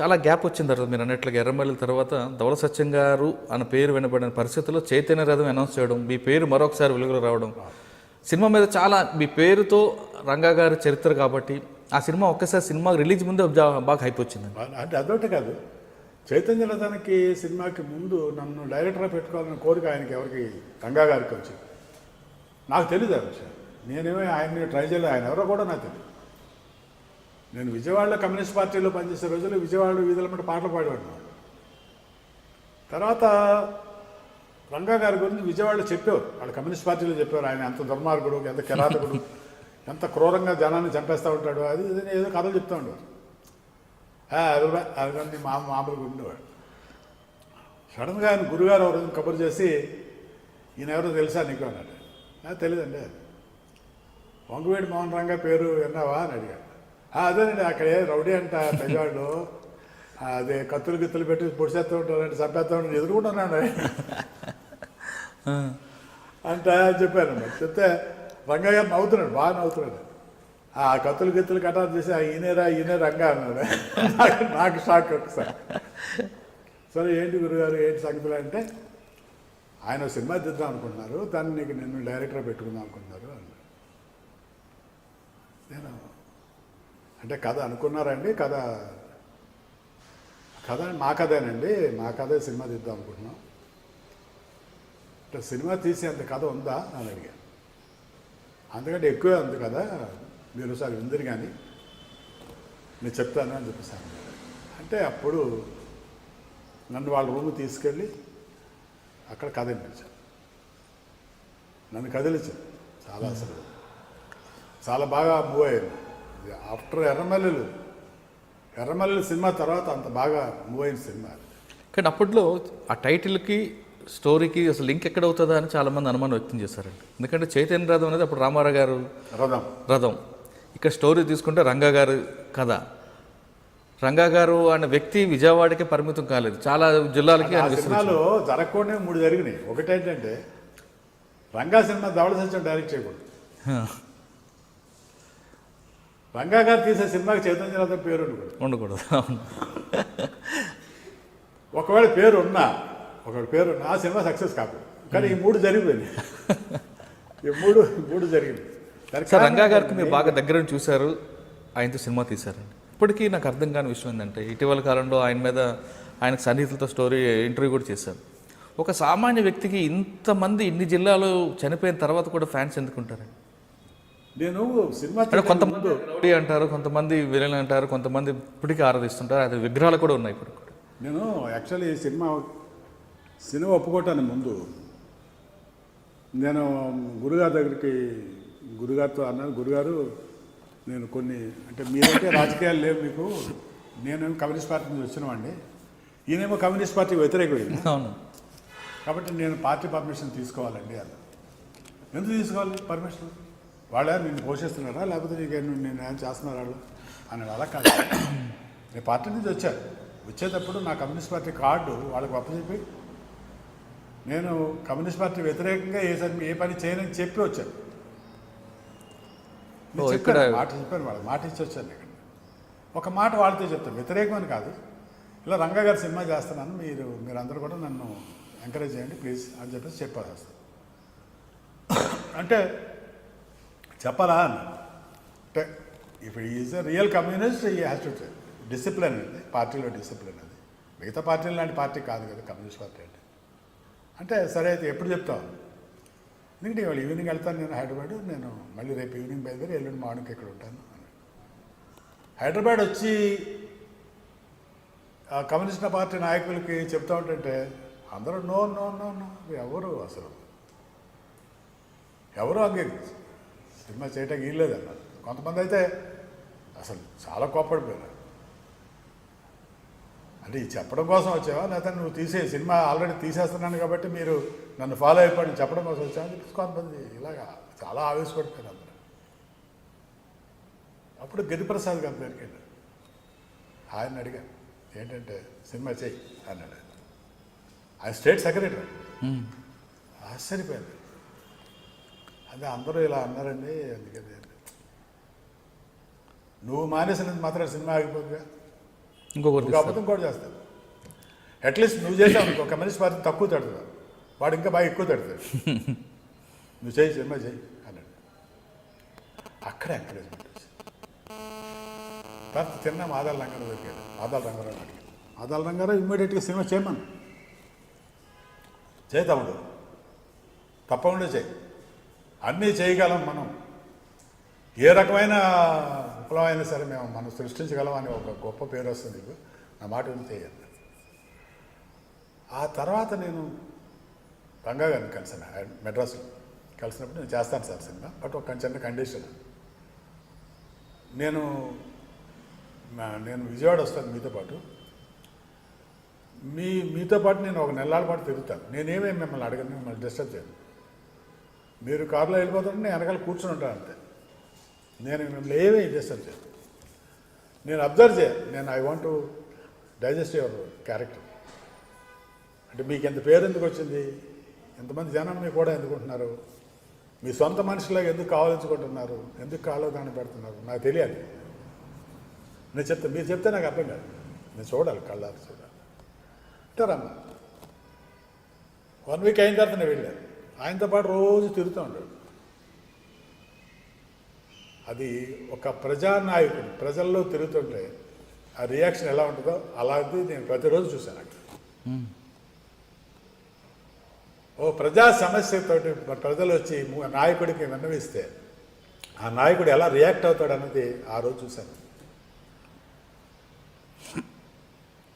చాలా గ్యాప్ వచ్చిన తర్వాత మీరు అన్నట్లుగా ఎర్రమల్లి తర్వాత ధవల సత్యం గారు అన్న పేరు వినబడిన పరిస్థితుల్లో చైతన్య రథం అనౌన్స్ చేయడం మీ పేరు మరొకసారి వెలుగులో రావడం. సినిమా మీద చాలా మీ పేరుతో రంగా గారి చరిత్ర కాబట్టి ఆ సినిమా ఒక్కసారి సినిమా రిలీజ్ ముందే బాగా హైప్ వచ్చింది. అంటే అదొకటి కాదు. చైతన్య రథానికి సినిమాకి ముందు నన్ను డైరెక్టర్గా పెట్టుకోవాలని కోరిక ఆయనకి ఎవరికి రంగా గారికి వచ్చింది. నాకు తెలియదు ఆ విషయం. నేనేమో ఆయన్ని ట్రై చేయలేదు. ఆయన ఎవరో కూడా నాకు తెలియదు నేను విజయవాడలో కమ్యూనిస్ట్ పార్టీలో పనిచేసే రోజుల్లో విజయవాడలో వీధుల మీద పాటలు పాడేవాడిని. తర్వాత రంగా గారి గురించి విజయవాడలో చెప్పేవారు. వాళ్ళు కమ్యూనిస్ట్ పార్టీలో చెప్పేవారు. ఆయన ఎంత దుర్మార్గుడు ఎంత కిరాతకుడు ఎంత క్రూరంగా జనాన్ని చంపేస్తూ ఉంటాడు అది ఇది ఏదో కథలు చెప్తూ ఉండేవారు. అది మా మామూలుగా ఉండేవాడు. సడన్గా ఆయన గురుగారు రోజు కబురు చేసి ఈయన ఎవరో తెలుసా నీకు? అన్నాడు తెలియదండి వంగవేడి మోహన్ రంగా పేరు విన్నావా? అని అడిగాడు. "ఆ, అదేనండి అక్కడే రౌడీ అంట పెద్దవాళ్ళు అదే కత్తులు గిత్తులు పెట్టి పొడిచేస్తూ ఉంటారంటే చంపేస్తూ ఉంటారు ఎదుర్కొంటున్నాను అంటే అని చెప్పాను చెప్తే రంగయ్య గారు నవ్వుతున్నాడు బాగా నవ్వుతున్నాడు. ఆ కత్తులు గిత్తులు కటారు చేసి "ఆ, ఈయనేరా ఈయనే రంగా అన్నాడు. నాకు- షాక్ ఒకసారి. సరే ఏంటి గురుగారు ఏంటి సంగతులు అంటే ఆయన సినిమా తీద్దాం అనుకుంటున్నారు దాన్ని నీకు నిన్ను డైరెక్టర్ పెట్టుకుందాం అనుకుంటున్నారు అన్నాడు. నేను అంటే కథ అనుకున్నారండి కథ కథ మా కథేనండి మా కథే సినిమా తీద్దాం అనుకుంటున్నాం. అంటే సినిమా తీసేంత కథ ఉందా అని అడిగాను అందుకంటే ఎక్కువే ఉంది కదా మీరు ఒకసారి విందరు కానీ నేను చెప్తాను అని చెప్పేసాను అంటే అప్పుడు నన్ను వాళ్ళ రూమ్ తీసుకెళ్ళి అక్కడ కథ వినిపించాను నన్ను కదిలించాను చాలా అసలు. చాలా బాగా మూవ్ అయింది. ఆఫ్టర్ ఎర్రమల్లెలు. ఎర్రమల్లెలు సినిమా తర్వాత అంత బాగా మూవ్ అయిన సినిమా. కానీ అప్పట్లో ఆ టైటిల్కి స్టోరీకి అసలు లింక్ ఎక్కడ అవుతుందా అని చాలామంది అనుమానం వ్యక్తం చేశారండి. ఎందుకంటే చైతన్య రథం అనేది అప్పుడు రామారావు గారు రథం. రథం. ఇక్కడ స్టోరీ తీసుకుంటే రంగా గారు కథ. రంగా గారు అనే వ్యక్తి విజయవాడకే పరిమితం కాలేదు. చాలా జిల్లాలకి. సినిమాలో జరగకుండా మూడు జరిగినాయి. ఒకటేంటంటే రంగా సినిమా ధవళ సత్యం డైరెక్ట్ చేయకూడదు. రంగా గారు తీసే సినిమాకి చైతన్య రథం పేరు ఉండకూడదు. ఉండకూడదు. అవును. ఒకవేళ పేరు ఉన్నా ఒకవేళ పేరు ఉన్నా ఆ సినిమా సక్సెస్ కాకూడదు కానీ ఈ మూడు జరిగిపోయింది ఈ మూడు మూడు జరిగింది. సార్ రంగా గారికి మీరు బాగా దగ్గర చూశారు ఆయనతో సినిమా తీశారండి. ఇప్పటికీ నాకు అర్థం కాని విషయం ఏంటంటే ఇటీవల కాలంలో ఆయన మీద ఆయనకు సన్నిహితులతో స్టోరీ ఇంటర్వ్యూ కూడా చేశారు. ఒక సామాన్య వ్యక్తికి ఇంతమంది ఇన్ని జిల్లాలు చనిపోయిన తర్వాత కూడా ఫ్యాన్స్ ఎందుకుంటారండి? నేను సినిమా కొంతమంది రౌడీ అంటారు కొంతమంది విలన్ అంటారు కొంతమంది ఇప్పటికీ ఆరాధిస్తుంటారు. అది విగ్రహాలు కూడా ఉన్నాయి ఇప్పుడు నేను యాక్చువల్లీ ఈ సినిమా సినిమా ఒప్పుకోవటానికి ముందు నేను గురుగారి దగ్గరికి గురుగారితో అన్నాను గురుగారు నేను కొన్ని అంటే మీరైతే రాజకీయాలు లేవు మీకు నేనేమో కమ్యూనిస్ట్ పార్టీ నుంచి వచ్చినవాడిని ఈయనేమో కమ్యూనిస్ట్ పార్టీ వ్యతిరేకమైంది. అవును. కాబట్టి నేను పార్టీ పర్మిషన్ తీసుకోవాలండి అన్న. ఎందుకు తీసుకోవాలి పర్మిషన్? వాళ్ళే నిన్ను పోషిస్తున్నారా లేకపోతే నీకు నేను ఏం చేస్తున్నారా? వాళ్ళు అని అలా కాదు. నేను పార్టీ నుంచి వచ్చాను వచ్చేటప్పుడు నా కమ్యూనిస్ట్ పార్టీ కార్డు వాళ్ళకి అప్పచెప్పి నేను కమ్యూనిస్ట్ పార్టీ వ్యతిరేకంగా ఏ సరి ఏ పని చేయనని చెప్పి వచ్చాను నేను చెప్పాను, మాట చెప్పాను వాళ్ళకి మాట ఇచ్చి వచ్చాను ఇక్కడ. ఒక మాట వాళ్ళతో చెప్తాను. వ్యతిరేకం అని కాదు. ఇలా రంగా గారి సినిమా చేస్తున్నాను. మీరు మీరందరూ కూడా నన్ను ఎంకరేజ్ చేయండి ప్లీజ్ అని చెప్పేసి చెప్పాలి అసలు అంటే చెప్పరా అంటే ఇప్పుడు is a real communist he has to discipline అండి పార్టీలో డిసిప్లిన్ అది. మిగతా పార్టీలు లాంటి పార్టీ కాదు కదా కమ్యూనిస్ట్ పార్టీ అంటే. అంటే సరే అయితే ఎప్పుడు చెప్తావు? ఎందుకంటే ఇవాళ ఈవినింగ్ వెళ్తాను నేను హైదరాబాద్? నేను మళ్ళీ రేపు ఈవినింగ్ బయలుదేరి ఎల్లుండి మార్నింగ్ ఇక్కడ ఉంటాను అని. హైదరాబాద్ వచ్చి కమ్యూనిస్ట్ పార్టీ నాయకులకి చెప్తా ఉంటే అందరూ నో నో నో నో. ఎవరు అసలు? ఎవరు అంగీకరించారు? సినిమా చేయటానికి వీల్లేదు అన్నారు కొంతమంది అయితే అసలు చాలా కోప్పడిపోయారు. అంటే ఇది చెప్పడం కోసం వచ్చావా? లేకపోతే నువ్వు తీసే సినిమా ఆల్రెడీ తీసేస్తున్నాను కాబట్టి మీరు నన్ను ఫాలో అయిపోయి చెప్పడం కోసం వచ్చావా అని చెప్పేసి కొంతమంది ఇలాగా చాలా ఆవేశపడిపోయారు అందరూ. అప్పుడు గిరిప్రసాద్ గారి దగ్గరికి వెళ్ళాను ఆయన అడిగాను ఏంటంటే సినిమా చేయి? అన్నాడు ఆయన. ఆయన స్టేట్ సెక్రటరీ. ఆశ్చర్యపోయింది అదే అందరూ ఇలా అన్నారండి అందుకని నువ్వు మానేసినంత మాత్రం సినిమా ఆగిపోతుందిగా ఇంకొకరు ఒక అబద్ధం కూడా చేస్తాడు అట్లీస్ట్ నువ్వు చేసావు అనుకో కమ్యూనిస్ట్ పార్టీ తక్కువ తడుతుంది. వాడు ఇంకా బాగా ఎక్కువ తడుతాడు నువ్వు చేయి సినిమా చేయి అన్నాడు. అక్కడ ఎంకరేజ్మెంట్ తర్వాత తిన్న ఆదాల రంగారావు దొరికాడు ఆదాల రంగారావు అడిగాడు ఆదాల రంగారావు ఇమ్మీడియట్గా సినిమా చేయమను చేయి తమ్ముడు. తప్పకుండా చేయి. అన్నీ చేయగలం మనం. ఏ రకమైన విప్లవం అయినా సరే మేము మనం సృష్టించగలం అని ఒక గొప్ప పేరు వస్తుంది నా మాట విని చేయండి ఆ తర్వాత నేను రంగా గారిని కలిసిన. మెడ్రాస్లో కలిసినప్పుడు నేను చేస్తాను సార్ సినిమా బట్ ఒక చిన్న కండిషన్. నేను నేను విజయవాడ వస్తాను మీతో పాటు. మీ మీతో పాటు నేను ఒక నెలల పాటు తిరుగుతాను. నేనేమేమి మిమ్మల్ని అడగను మిమ్మల్ని డిస్టర్బ్ చేయను. మీరు కారులో వెళ్ళిపోతుంటే నేను వెనకాల కూర్చుని ఉంటాను అంతే. నేను మిమ్మల్ని ఏమీ చేస్తాను చేయను నేను అబ్జర్వ్ చేయ నేను I want to digest your character అంటే మీకు ఎంత పేరు ఎందుకు వచ్చింది? ఎంతమంది జనం మీకు కూడా ఎందుకుంటున్నారు మీ సొంత మనుషులాగా ఎందుకు కావాలించుకుంటున్నారు? ఎందుకు కాలో దాన్ని పెడుతున్నారు? నాకు తెలియాలి. నేను చెప్తా మీరు చెప్తే నాకు అర్థం కాదు. నేను చూడాలి కళ్ళారు చూడాలి. అంటారమ్మా. వన్ వీక్ అయిన తర్వాత నేను వెళ్ళాను. ఆయనతో పాటు రోజు తిరుగుతూ ఉంటాడు. అది ఒక ప్రజానాయకుడు ప్రజల్లో తిరుగుతుంటే ఆ రియాక్షన్ ఎలా ఉంటుందో అలాంటి నేను ప్రతిరోజు చూశాను అక్కడ. ఓ ప్రజా సమస్యతోటి ప్రజలు వచ్చి నాయకుడికి విన్నవిస్తే ఆ నాయకుడు ఎలా రియాక్ట్ అవుతాడు అన్నది ఆ రోజు చూశాను.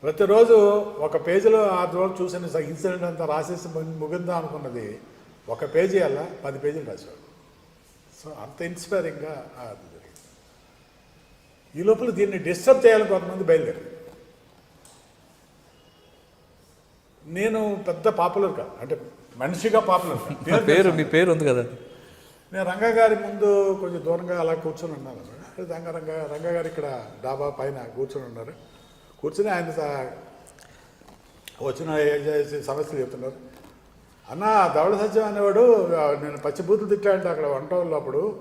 ప్రతిరోజు ఒక పేజీలో ఆ రోజు చూసిన ఇన్సిడెంట్ అంతా రాసేసి ముగిందా అనుకున్నది ఒక పేజీ అలా పది పేజీలు రాసేవాడు సో అంత ఇన్స్పైరింగ్గా అది జరిగింది. ఈ లోపల దీన్ని డిస్టర్బ్ చేయాలని కొంతమంది బయలుదేరారు. నేను పెద్ద పాపులర్ కాదు. అంటే మనిషిగా పాపులర్ పేరు మీ పేరు ఉంది కదా? నేను రంగా గారి ముందు కొంచెం దూరంగా అలా కూర్చొని ఉన్నాను. రంగా రంగా రంగా గారు ఇక్కడ డాబా పైన కూర్చొని ఉన్నారు. కూర్చొని ఆయన వచ్చిన సమస్యలు చెప్తున్నారు. అన్న ధవళ సత్యం అనేవాడు నేను పచ్చిబూతులు తిట్టాడంటే అక్కడ వంట అప్పుడు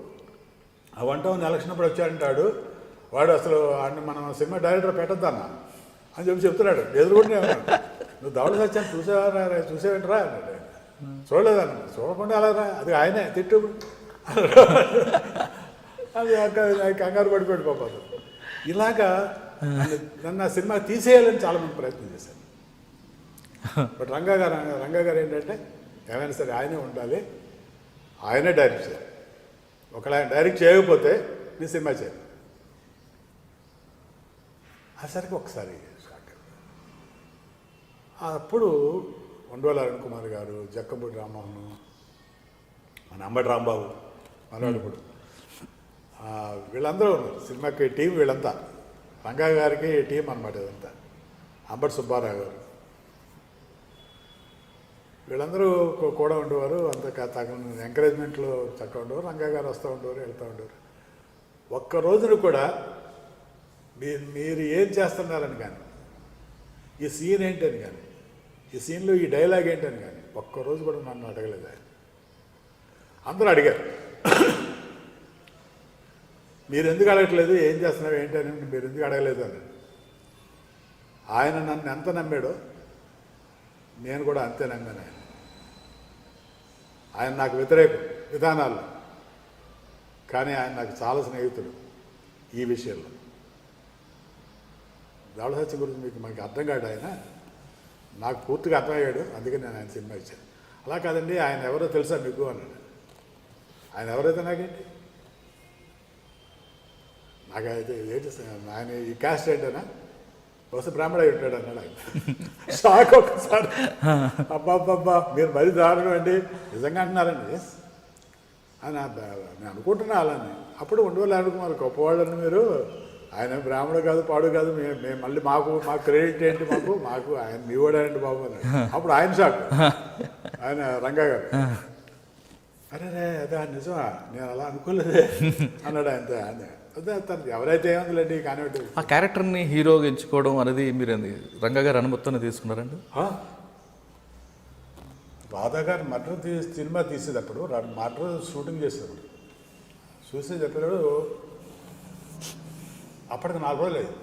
ఆ వంట ఎలక్షన్ అప్పుడు వచ్చాడంటాడు. వాడు అసలు ఆయన మనం సినిమా డైరెక్టర్ పెట్టద్దన్న అని చెప్పి చెప్తున్నాడు. ఎదురుకుంటే నువ్వు ధవళ సత్యాన్ని చూసావా చూసావేంట్రా? అన్నాడు. చూడలేదన్న చూడకుండా అలా రా? అది ఆయనే తిట్టు. అది కంగారు పడిపోయాడు పాపం. ఇలాగా నన్ను- ఆ సినిమా తీసేయాలని చాలా మంది ప్రయత్నం చేశాను బట్ రంగా గారు రంగా గారు ఏంటంటే ఏమైనా సరే ఆయనే ఉండాలి. ఆయనే డైరెక్ట్ చేయాలి. ఒకవేళ ఆయన డైరెక్ట్ చేయకపోతే నీ సినిమా చేయాలి అసరికి ఒకసారి షాక్ అప్పుడు ఉండవల అరుణ్ కుమార్ గారు జక్కంపూడి రామ్మోహన్ మన అంబటి రాంబాబు మనవాడు వీళ్ళందరూ ఉన్నారు. సినిమాకి టీం వీళ్ళంతా. రంగా గారికి టీం అనమాట ఇదంతా. అంబటి సుబ్బారావు గారు. వీళ్ళందరూ కూడా ఉండేవారు. అంత తగిన ఎంకరేజ్మెంట్లో చక్కగా ఉండేవారు. రంగా గారు వస్తూ ఉండేవారు వెళ్తూ ఉండేవారు. ఒక్క రోజున కూడా మీరు మీరు ఏం చేస్తున్నారని కానీ ఈ సీన్ ఏంటని కానీ ఈ సీన్లో ఈ డైలాగ్ ఏంటని కానీ ఒక్కరోజు కూడా నన్ను అడగలేదు ఆయన. అందరూ అడిగారు. మీరు ఎందుకు అడగట్లేదు? ఏం చేస్తున్నారు? ఏంటి అని మీరు ఎందుకు అడగలేదు అని. ఆయన నన్ను ఎంత నమ్మాడో నేను కూడా అంతే నమ్మాను ఆయన ఆయన నాకు వ్యతిరేకం విధానాల్లో. కానీ ఆయన నాకు చాలా స్నేహితుడు ఈ విషయంలో. దావళసత్యం గురించి మీకు మనకి అర్థం కాడు ఆయన. నాకు పూర్తిగా అర్థమయ్యాడు అందుకే నేను ఆయన సినిమా ఇచ్చాను. అలా కాదండి ఆయన ఎవరో తెలుసా మీకు అన్నాడు. ఆయన ఎవరైతే నాకేంటి? నాకైతే ఏంటి ఆయన ఈ క్యాస్ట్ ఏంటనా బహుశా బ్రాహ్మణ అయి ఉంటాడు అన్నాడు ఆయన. షాక్ ఒకసారి అబ్బాబ్బా మీరు మరీ దారుణం అండి. నిజంగా అంటున్నారండి. ఎస్ అని అబ్బా, నేను అనుకుంటున్నా అలానే. అప్పుడు ఉండవల్లి అనుకున్నారు గొప్పవాళ్ళని మీరు. ఆయన బ్రాహ్మడు కాదు పాడు కాదు. మేము మేము మళ్ళీ మాకు మా క్రెడిట్ ఏంటి మాకు? మాకు ఆయన మీ వాడండి బాబు అని. అప్పుడు ఆయన షాక్. ఆయన రంగా గారు. అరే అదే నిజమా? నేను అలా అనుకోలేదే. అన్నాడు ఆయన ఆయన అదే. తను ఎవరైతే ఏముందిలేండి కానివ్వండి. ఆ క్యారెక్టర్ని హీరోగా ఎంచుకోవడం అనేది మీరు రంగా గారి అనుమతితోనే తీసుకున్నారండి? రాధా గారు మటర్ తీ సినిమా తీసేటప్పుడు మటర్ షూటింగ్ చేసేటప్పుడు చూసేటప్పుడు అప్పటికి నాలుగు రోజులు అయింది.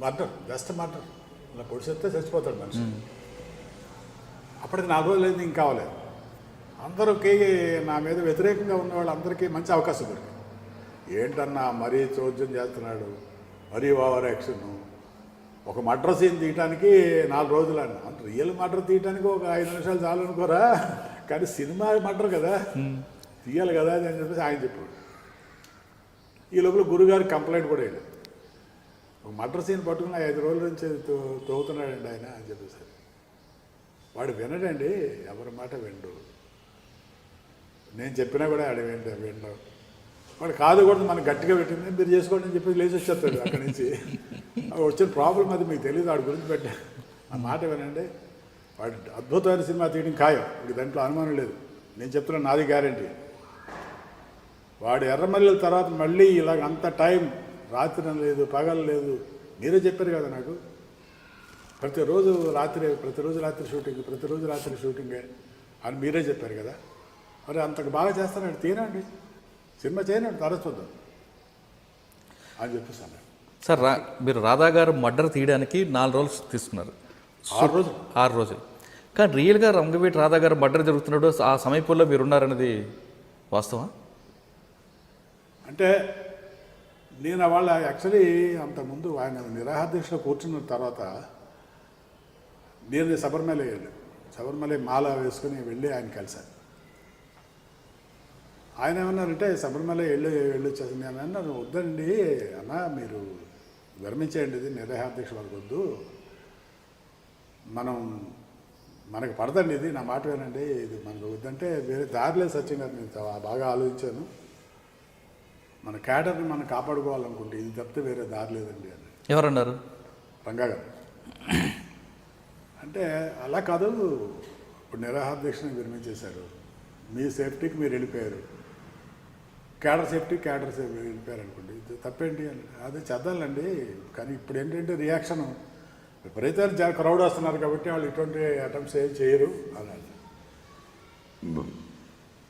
Murder just murder. ఇలా పొడిచేస్తే చచ్చిపోతాడు మనిషి. అప్పటికి నాలుగు రోజులు అయింది ఇంకా కావలేదు అందరికీ నా మీద వ్యతిరేకంగా ఉన్న వాళ్ళందరికీ మంచి అవకాశం దొరికింది. ఏంటన్నా మరీ చోద్యం చేస్తున్నాడు? మరీ ఓవర్ యాక్షన్? ఒక మర్డర్ సీన్ తీయటానికి నాలుగు రోజులు అన్న. అంత రియల్ మర్డర్ తీయటానికి ఒక ఐదు నిమిషాలు చాలు అనుకోరా? కానీ సినిమా మర్డర్ కదా. తీయాలి కదా అని చెప్పేసి ఆయన చెప్పాడు. ఈ లోపల గురుగారు కంప్లైంట్ కూడా వేయలేదు ఒక మర్డర్ సీన్ పట్టుకుని ఐదు రోజుల నుంచి తోగుతున్నాడండి ఆయన అని చెప్పేసి. వాడు వినడండి ఎవరి మాట విండు. నేను చెప్పినా కూడా ఆడ విండు వాడు కాదు కూడా మనకు గట్టిగా పెట్టింది మీరు చేసుకోండి అని చెప్పి లేచి వచ్చేస్తాడు అక్కడి నుంచి. వచ్చిన ప్రాబ్లం అది మీకు తెలియదు వాడి గురించి పెట్టా. ఆ మాట వినండి. వాడు అద్భుతమైన సినిమా తీయడం ఖాయం. ఇప్పుడు దాంట్లో అనుమానం లేదు. నేను చెప్తున్నా నాది గ్యారంటీ వాడు ఎర్రమల్లెల తర్వాత మళ్ళీ ఇలాగ అంత టైం రాత్రి లేదు పగలు లేదు మీరే చెప్పారు కదా నాకు. ప్రతిరోజు రాత్రి ప్రతిరోజు రాత్రి షూటింగ్ ప్రతిరోజు రాత్రి షూటింగే అని మీరే చెప్పారు కదా. మరి అంతకు బాగా చేస్తానండి తీనండి సినిమా చేయనండి తర్వాత చూద్దాం అని చెప్పేసాను సార్ రా మీరు రాధా గారు మర్డర్ తీయడానికి నాలుగు రోజులు తీసుకున్నారు. ఆరు రోజులు. ఆరు రోజులు. కానీ రియల్గా రంగవీటి రాధా గారు మర్డర్ జరుగుతున్నాడు ఆ సమయంలో మీరు ఉన్నారనేది వాస్తవం అంటే నేను వాళ్ళ యాక్చువల్లీ అంతకుముందు ఆయన నిరాహారదీక్షలో కూర్చున్న తర్వాత నేను శబరిమల వెళ్ళాను. శబరిమల మాల వేసుకుని వెళ్ళి ఆయన కలిశాను. ఆయన ఏమన్నారంటే శబరిమల వెళ్ళి వెళ్ళొచ్చేసి నేను అన్నాను వద్దండి అన్న మీరు విరమించేయండి ఇది నిరాహారదీక్ష వరకు వద్దు. మనం మనకు పడదండి ఇది నా మాట వినండి ఇది మనకు వద్దంటే వేరే దారిలేదు సత్యం గారు నేను బాగా ఆలోచించాను. మన క్యాడర్ని మనం కాపాడుకోవాలనుకుంటే ఇది తప్పితే వేరే దారి లేదండి అని. ఎవరన్నారు? రంగా గారు. అంటే అలా కాదు ఇప్పుడు నిరాహార దీక్షని విరమించేశారు మీ సేఫ్టీకి మీరు వెళ్ళిపోయారు. క్యాడర్ సేఫ్టీ క్యాడర్ సేఫ్టీ వెళ్ళిపోయారు అనుకోండి ఇది తప్పేంటి అని. అదే చేద్దాంలేండి కానీ ఇప్పుడు ఏంటంటే రియాక్షన్ విపరీతమైన క్రౌడ్ వస్తున్నారు కాబట్టి వాళ్ళు ఇటువంటి అటెంప్ట్స్ ఏం చేయరు. అలా.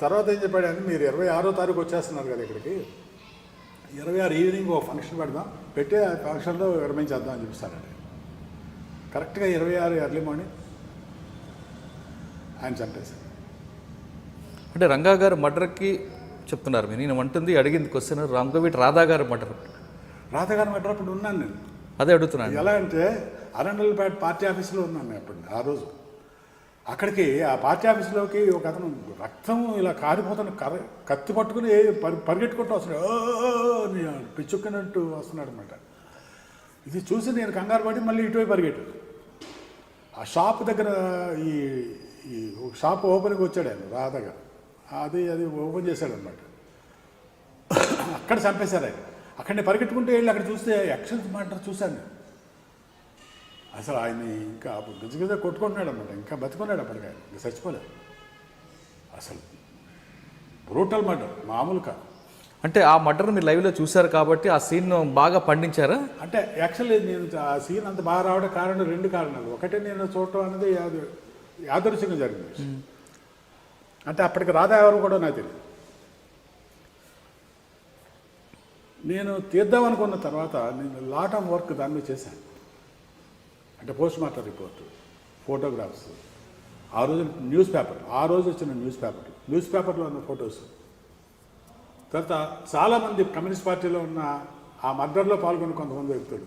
తర్వాత ఏం చెప్పాడు మీరు ఇరవై ఆరో తారీఖు వచ్చేస్తున్నారు కదా ఇక్కడికి. ఇరవై ఆరు ఈవినింగ్ ఓ ఫంక్షన్ పెడదాం. పెట్టి ఆ ఫంక్షన్లో విరమించేద్దాం అని చూపిస్తారండి కరెక్ట్గా ఇరవై ఆరు ఎర్లీ మార్నింగ్ ఆయన చంపేశారు అంటే రంగా గారు మర్డర్కి చెప్తున్నారు మీరు. నేను అంటుంది అడిగింది క్వశ్చన్ రంగవీటి రాధా గారు మర్డర్ రాధగారు మెట్రప్పుడు ఉన్నాను నేను. అదే అడుగుతున్నాను ఎలా అంటే అరండల్పేట పార్టీ ఆఫీస్లో ఉన్నాను నేను అప్పుడు ఆ రోజు. అక్కడికి ఆ పార్టీ ఆఫీస్లోకి ఒక అతను రక్తం ఇలా కారిపోతున్న కర కత్తి పట్టుకుని పరి పరిగెట్టుకుంటూ వస్తున్నాడు. పిచ్చుక్కున్నట్టు వస్తున్నాడు అనమాట ఇది చూసి నేను కంగారు పడి మళ్ళీ ఇటువైపు పరిగెట్టాను. ఆ షాప్ దగ్గర ఈ ఈ షాప్ ఓపెన్కి వచ్చాడు ఆయన రాధా గారు అది అది ఓపెన్ చేశాడు అనమాట అక్కడ చంపేశారు ఆయన. అక్కడ నేను పరిగెట్టుకుంటూ వెళ్ళి అక్కడ చూస్తే యాక్షన్ మాట్లాడు చూశాను నేను. అసలు ఆయన ఇంకా గజగజ కొట్టుకుంటున్నాడు అనమాట ఇంకా బతుకున్నాడు అప్పటికి ఆయన. ఇంకా చచ్చిపోలేదు. అసలు బ్రూటల్ మర్డర్ మామూలు కాదు. అంటే ఆ మర్డర్ మీరు లైవ్లో చూశారు కాబట్టి ఆ సీన్ బాగా పండించారా? అంటే యాక్చువల్లీ నేను ఆ సీన్ అంత బాగా రావడం కారణం రెండు కారణాలు. ఒకటి నేను చూడటం అనేది యాద యాదృశ్యంగా జరిగింది. అంటే అప్పటికి రాధా ఎవరు కూడా నాకు తెలియదు. నేను తీద్దాం అనుకున్న తర్వాత నేను లాట్ ఆఫ్ వర్క్ దాని మీద చేశాను. అంటే పోస్ట్ మార్టం రిపోర్ట్ ఫోటోగ్రాఫ్స్ ఆ రోజు న్యూస్ పేపర్ ఆ రోజు వచ్చిన న్యూస్ పేపర్ న్యూస్ పేపర్లో ఉన్న ఫొటోస్ తర్వాత చాలామంది కమ్యూనిస్ట్ పార్టీలో ఉన్న ఆ మర్డర్లో పాల్గొన్న కొంతమంది వ్యక్తులు.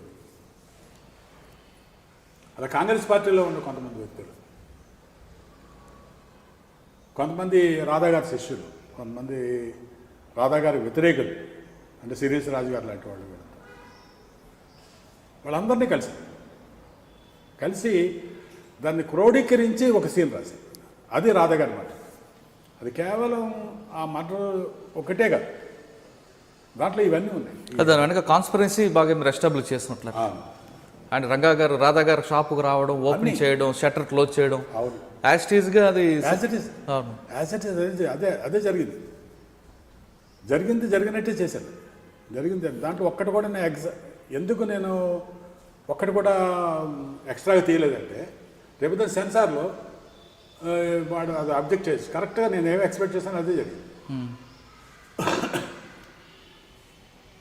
అలా కాంగ్రెస్ పార్టీలో ఉన్న కొంతమంది వ్యక్తులు. కొంతమంది రాధాగారి శిష్యులు కొంతమంది రాధాగారి వ్యతిరేకులు అంటే సిరీస్ రాజు గారు లాంటి వాళ్ళు వాళ్ళందరినీ కలిసి కలిసి దాన్ని క్రోడీకరించి ఒక సీన్ రాశారు. అది రాధాగారి మాట. అది కేవలం ఆ మర్డర్ ఒకటే కాదు. దాంట్లో ఇవన్నీ ఉన్నాయి. దాని వెనక కాన్స్పరెన్సీ బాగా మీరు ఎస్టాబ్లిష్ చేస్తున్నట్లు. ఆ, అండ్ రంగా గారు రాధా గారు షాపుకు రావడం ఓపెన్ చేయడం షట్టర్ క్లోజ్ చేయడం. అవును. యాస్టీస్గా అది అదే అదే జరిగింది. జరిగింది జరిగినట్టే చేశాను జరిగింది దాంట్లో ఒక్కటి కూడా నేను ఎగ్జా ఎందుకు నేను ఒక్కటి కూడా ఎక్స్ట్రాగా తీయలేదంటే రేపు సెన్సార్లో ఆ, వాడు అది అబ్జెక్ట్ చేసి కరెక్ట్గా నేను ఏమి ఎక్స్పెక్ట్ చేశాను అదే జరిగింది.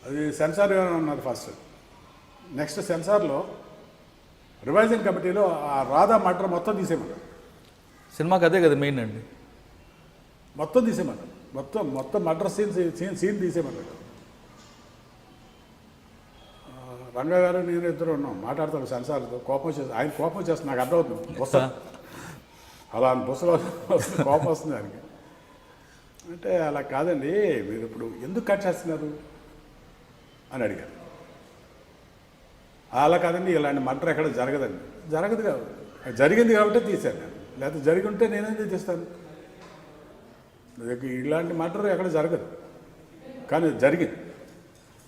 అది సెన్సార్ ఉన్నారు ఫస్ట్. నెక్స్ట్ సెన్సార్లో రివైజింగ్ కమిటీలో ఆ రాధా మటర్ మొత్తం తీసేయమన్నారు. సినిమాకి అదే కదా మెయిన్ అండి. మొత్తం తీసేయమన్నారు. మొత్తం మొత్తం మటర్ సీన్ సీన్ సీన్ తీసేయమన్నాడు రంగా గారు నేను ఇద్దరు ఉన్నాం. మాట్లాడతాను సెన్సార్తో. కోపం వచ్చేసి ఆయన కోపం వచ్చేస్తుంది నాకు అర్థమవుతుంది. బుస. అలా బుసలో వస్తుంది, కోపం వస్తుంది ఆయనకి. అంటే అలా కాదండి మీరు ఇప్పుడు ఎందుకు కట్ చేస్తున్నారు? అని అడిగారు. అలా కాదండి ఇలాంటి మంటర్ ఎక్కడ జరగదండి. జరగదు కాదు. జరిగింది కాబట్టి తీశాను నేను. లేకపోతే జరిగి ఉంటే నేనేందుకు తీస్తాను ఇలాంటి మంటర్ ఎక్కడ జరగదు. కానీ జరిగింది.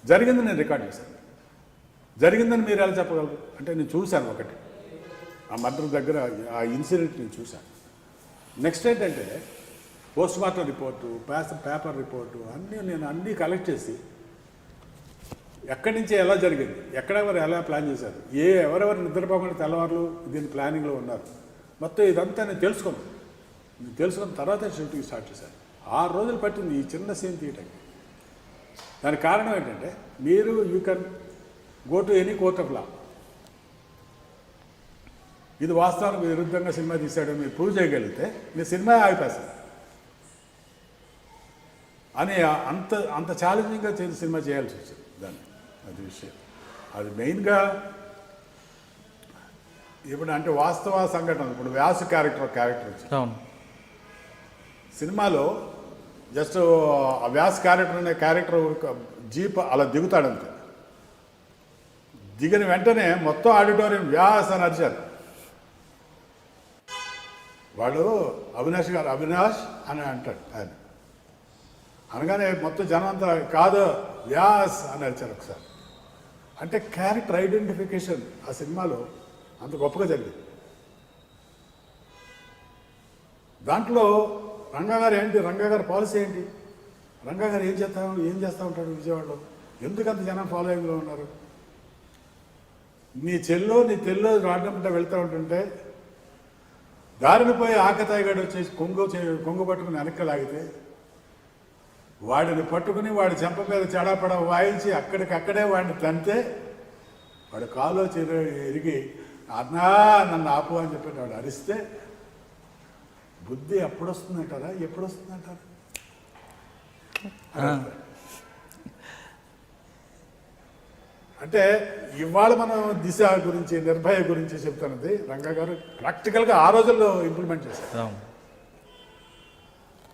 జరిగింది నేను రికార్డ్ చేశాను. జరిగిందని మీరు ఎలా చెప్పగలరు? అంటే నేను చూశాను ఒకటి. ఆ మర్డర్ దగ్గర ఆ ఇన్సిడెంట్ నేను చూశాను. నెక్స్ట్ ఏంటంటే post mortem report paper report అన్నీ నేను అన్నీ కలెక్ట్ చేసి ఎక్కడి నుంచి ఎలా జరిగింది? ఎక్కడెవరు ఎలా ప్లాన్ చేశారు? ఏ ఎవరెవరు నిద్రపోకుండా తెల్లవారులు దీని ప్లానింగ్లో ఉన్నారు? మొత్తం ఇదంతా నేను తెలుసుకున్నాను. నేను తెలుసుకున్న తర్వాత షూటింగ్ స్టార్ట్ చేశాను. ఆరు రోజులు పట్టింది ఈ చిన్న సీన్ తీయటానికి. దానికి కారణం ఏంటంటే మీరు you can go to any court of law. ఇది వాస్తవానికి విరుద్ధంగా సినిమా తీసాడు మీరు ప్రూవ్ చేయగలిగితే మీ సినిమా ఆగిపోతుంది అని అంత అంత ఛాలెంజింగ్గా చేసి సినిమా చేయాల్సి వచ్చింది దాన్ని. అది విషయం. అది మెయిన్గా ఇప్పుడు అంటే వాస్తవ సంఘటన ఇప్పుడు వ్యాసు క్యారెక్టర్ క్యారెక్టర్ వచ్చింది సినిమాలో జస్ట్ ఆ వ్యాస్ క్యారెక్టర్ అనే క్యారెక్టర్ జీప్ అలా దిగుతాడంతే. దిగిన వెంటనే మొత్తం ఆడిటోరియం వ్యాస్ అని అరిచారు. వాడు అవినాష్ గారు అవినాష్ అని అంటాడు ఆయన. అనగానే మొత్తం జనం అంతా కాదు వ్యాస్ అని అరిచారు ఒకసారి. అంటే క్యారెక్టర్ ఐడెంటిఫికేషన్ ఆ సినిమాలో అంత గొప్పగా జరిగింది. దాంట్లో రంగాగారు ఏంటి? రంగాగారి పాలసీ ఏంటి? రంగాగారు ఏం చేస్తా ఏం చేస్తూ ఉంటాడు విజయవాడలో? ఎందుకంత జనం ఫాలోయింగ్లో ఉన్నారు? నీ చెల్లో నీ తెల్లో రాడ్డంపట వెళ్తూ ఉంటుంటే దారిని పోయి ఆకతాయిగాడు వచ్చేసి కొంగు కొంగు పట్టుకుని వెనక్కి లాగితే వాడిని పట్టుకుని వాడి చెంప మీద చెడాపడ వాయించి అక్కడికక్కడే వాడిని తంతే వాడు కాలో చిరు ఎరిగి అన్నా నన్ను ఆపు అని చెప్పి వాడు అరిస్తే బుద్ధి ఎప్పుడు వస్తుందంటారా ఎప్పుడు వస్తుందంటారా ఆ. అంటే ఇవాళ మనం దిశ గురించి నిర్భయ గురించి చెప్తున్నది. రంగా గారు ప్రాక్టికల్గా ఆ రోజుల్లో ఇంప్లిమెంట్ చేశారు. అవును.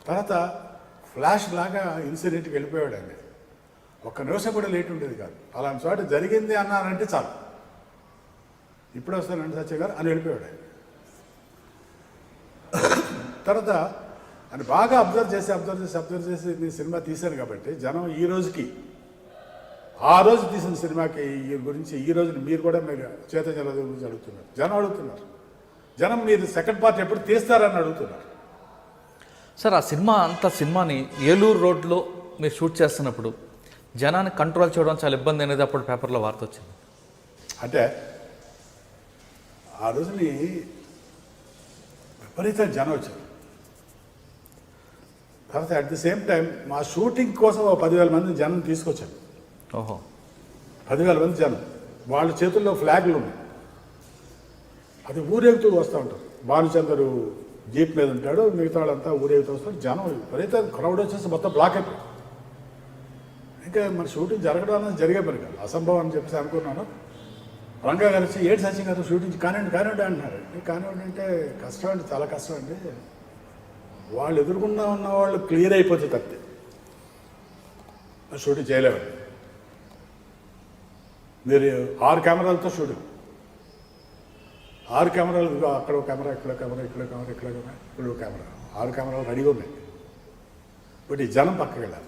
తర్వాత ఫ్లాష్ లాగా ఇన్సిడెంట్కి వెళ్ళిపోయాడు అండి ఒక్క నిమిషం కూడా లేట్ ఉండేది కాదు. అలాంటి చోట జరిగింది అన్నారంటే చాలు. ఇప్పుడు వస్తానండి సత్య గారు అని వెళ్ళిపోయాడు ఆయన. తర్వాత అని బాగా అబ్జర్వ్ చేసి అబ్జర్వ్ చేసి అబ్జర్వ్ చేసి నేను సినిమా తీశాను కాబట్టి జనం ఈ రోజుకి ఆ రోజు తీసిన సినిమాకి ఈ గురించి ఈ రోజు మీరు కూడా మీరు చైతన్య గురించి అడుగుతున్నారు. జనం అడుగుతున్నారు. జనం మీరు సెకండ్ పార్ట్ ఎప్పుడు తీస్తారని అడుగుతున్నారు. సార్ ఆ సినిమా అంత సినిమాని ఏలూరు రోడ్లో మీరు షూట్ చేస్తున్నప్పుడు జనాన్ని కంట్రోల్ చేయడం చాలా ఇబ్బంది అనేది అప్పుడు పేపర్లో వార్త వచ్చింది. అంటే ఆ రోజుని విపరీత జనం వచ్చారు. తర్వాత అట్ ది సేమ్ టైం మా షూటింగ్ కోసం ఒక పదివేల మంది జనం తీసుకొచ్చాను ఓహో. పదివేల మంది జనం. వాళ్ళ చేతుల్లో ఫ్లాగ్లు ఉన్నాయి. అది ఊరేగుతూ వస్తూ ఉంటారు. భానుచందరు జీప్ మీద ఉంటాడు మిగతా వాళ్ళంతా ఊరేగుతూ వస్తారు. జనం ఎవరైతే క్రౌడ్ వచ్చేసి మొత్తం బ్లాక్ అయిపోయింది. ఇంకా మన షూటింగ్ జరగడం అనేది జరిగే పని కాదు. అసంభవం అని చెప్పేసి అనుకున్నాను. రంగా కలిసి ఏడు సచిన్ గారు షూటింగ్ కానివ్వండి కానివ్వండి అంటున్నారు. కానివ్వండి అంటే కష్టం అండి చాలా కష్టం అండి. వాళ్ళు ఎదురుకుండా ఉన్న వాళ్ళు క్లియర్ అయిపోతే తప్పితే షూటింగ్ చేయలేమండి. మీరు ఆరు కెమెరాలతో షూటింగ్ ఆరు కెమెరాలు అక్కడ కెమెరా ఇక్కడ కెమెరా ఇక్కడ కెమెరా ఇక్కడ కెమెరా ఇక్కడ కెమెరా. ఆరు కెమెరాలు రెడీగా ఉన్నాయి. బట్ ఈ జనం పక్కకి వెళ్ళాలి.